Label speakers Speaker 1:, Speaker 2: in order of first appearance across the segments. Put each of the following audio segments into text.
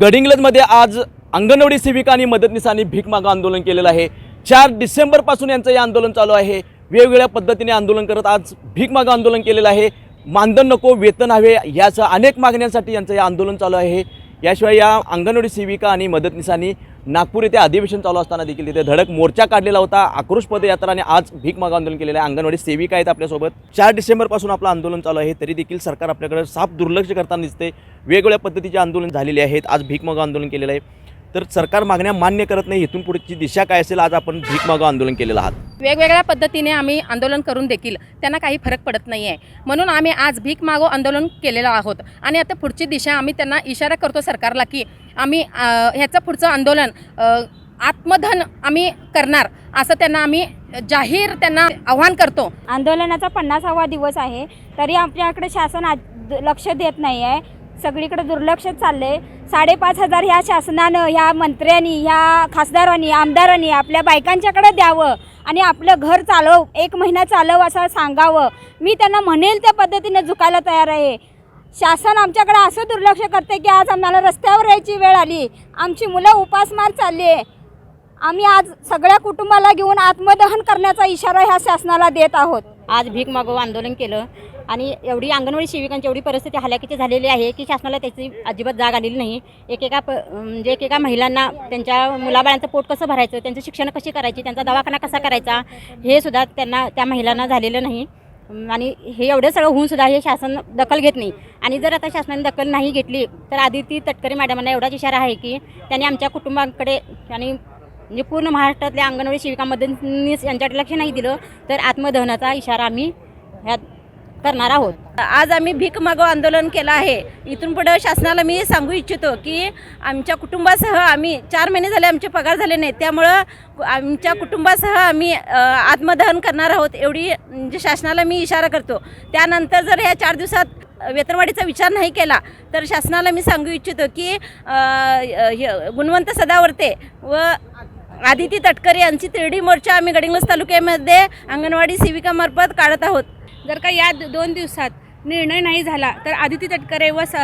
Speaker 1: गडिंग्लजमध्ये आज अंगणवाडी सेविका आणि मदतनीसांनी भीक मागं आंदोलन केलेलं आहे. चार डिसेंबरपासून यांचं हे आंदोलन चालू आहे. वेगवेगळ्या पद्धतीने आंदोलन करत आज भीक मागं आंदोलन केलेलं आहे. मानधन नको वेतन हवे यासह अनेक मागण्यांसाठी यांचं हे आंदोलन चालू आहे. याशिवाय या अंगणवाडी सेविका आणि मदतनीसांनी नागपूर येथे अधिवेशन चालू असताना देखील तिथे धडक मोर्चा काढलेला होता. आक्रोश पदयात्रा आणि आज भीक मागं आंदोलन केलेलं आहे. अंगणवाडी सेविका आहेत आपल्यासोबत. चार डिसेंबरपासून आपलं आंदोलन चालू आहे. तरी देखील सरकार आपल्याकडे साफ दुर्लक्ष करताना दिसते वेगवेगळ्या पद्धतीचे आंदोलन झालेले आहेत. आज भीक मागं आंदोलन केलेलं आहे. तर सरकार मागण्या मान्य करत नाही इथून पुढची दिशा काय असेल आज आपण भीक मागं आंदोलन केलेलं आहात.
Speaker 2: वेगवेगळ्या पद्धतीने आम्ही आंदोलन करून देखील त्यांना काही फरक पडत नाही आहे म्हणून आम्ही आज भीक मागो आंदोलन केलेलं आहोत. आणि आता पुढची दिशा आम्ही त्यांना इशारा करतो सरकारला की आम्ही ह्याचं पुढचं आंदोलन आत्मधन आम्ही करणार असं त्यांना आम्ही जाहीर त्यांना आव्हान करतो.
Speaker 3: आंदोलनाचा पन्नासावा दिवस आहे. तरी आपल्याकडे शासन आज लक्ष देत नाही आहे सगळीकडे दुर्लक्षच चाललं आहे साडेपाच हजार ह्या शासनानं ह्या मंत्र्यांनी ह्या खासदारांनी आमदारांनी आपल्या बायकांच्याकडे द्यावं आणि आपलं घर चालव एक महिना चालव असं सांगावं. मी त्यांना म्हणेल त्या पद्धतीने झुकायला तयार आहे. शासन आमच्याकडे असं दुर्लक्ष करते की आज आम्हाला रस्त्यावर यायची वेळ आली. आमची मुलं उपासमार चालली. आहे आम्ही आज सगळ्या कुटुंबाला घेऊन आत्मदहन करण्याचा इशारा ह्या शासनाला देत आहोत.
Speaker 4: आज भीक मागो आंदोलन केलं. आणि एवढी अंगणवाडी सेविकांची एवढी परिस्थिती हलाखीची झालेली आहे की शासनाला त्याची अजिबात जाग आलेली नाही. एकेका प म्हणजे एकेका महिलांना त्यांच्या मुलाबाळांचं पोट कसं भरायचं त्यांचं शिक्षण कशी करायची त्यांचा दवाखाना कसा करायचा हे सुद्धा त्यांना त्या महिलांना झालेलं नाही. आणि हे एवढं सगळं होऊन सुद्धा हे शासन दखल घेत नाही. आणि जर आता शासनाने दखल नाही घेतली तर आदिती तटकरे मॅडमांना एवढाच इशारा आहे की त्यांनी आमच्या कुटुंबाकडे आणि म्हणजे पूर्ण महाराष्ट्रातल्या अंगणवाडी सेविकांमध्ये यांच्याकडे लक्ष नाही दिलं तर आत्मदहनाचा इशारा आम्ही ह्यात करणार आहोत.
Speaker 2: आज आम्ही भीक मागो आंदोलन केलं आहे. इथून पुढं शासनाला मी सांगू इच्छितो की आमच्या कुटुंबासह आम्ही चार महिने झाले आमचे पगार झाले नाही त्यामुळं आमच्या कुटुंबासह आम्ही आत्मदहन करणार आहोत एवढी म्हणजे शासनाला मी इशारा करतो. त्यानंतर जर या चार दिवसात वेतनवाढीचा विचार नाही केला तर शासनाला मी सांगू इच्छितो की गुणवंत सदावर्ते व आदिती तटकरे यांची तिरडी मोर्चा आम्ही गडिंग्लज तालुक्यामध्ये अंगणवाडी सेविकामार्फत काढत आहोत.
Speaker 5: जर का या दोन दिवसात निर्णय नाही झाला तर आदिती तटकरे व स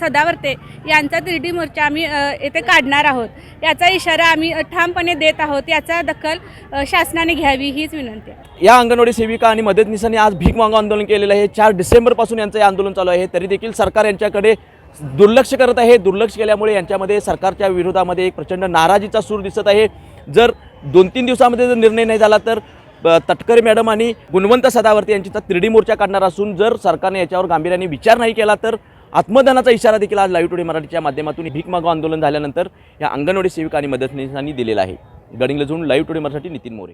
Speaker 5: सदावर्ते यांचा तिरडी मोर्चा आम्ही येथे काढणार आहोत. याचा इशारा आम्ही ठामपणे देत आहोत. याचा दखल शासनाने घ्यावी हीच विनंती आहे.
Speaker 1: या अंगणवाडी सेविका आणि मदतनीसांनी आज भीक मागं आंदोलन केलेलं आहे. चार डिसेंबरपासून यांचं हे आंदोलन चालू आहे. तरी देखील सरकार यांच्याकडे दुर्लक्ष करत आहे. दुर्लक्ष केल्यामुळे यांच्यामध्ये सरकारच्या विरोधामध्ये एक प्रचंड नाराजीचा सूर दिसत आहे. जर दोन तीन दिवसामध्ये जर निर्णय नाही झाला तर तटकरे मॅडम आणि गुणवंत सदावर्ती यांची तर त्रिडी मोर्चा काढणार असून जर सरकारने याच्यावर गांभीर्याने विचार नाही केला तर आत्मदानाचा इशारा देखील आज लाईव्ह टुडे मराठीच्या माध्यमातून भीक मागो आंदोलन झाल्यानंतर या अंगणवाडी सेविका आणि मदतनीसांनी दिलेला आहे. गडिंगला लाईव्ह टुडे मराठी नितीन मोरे.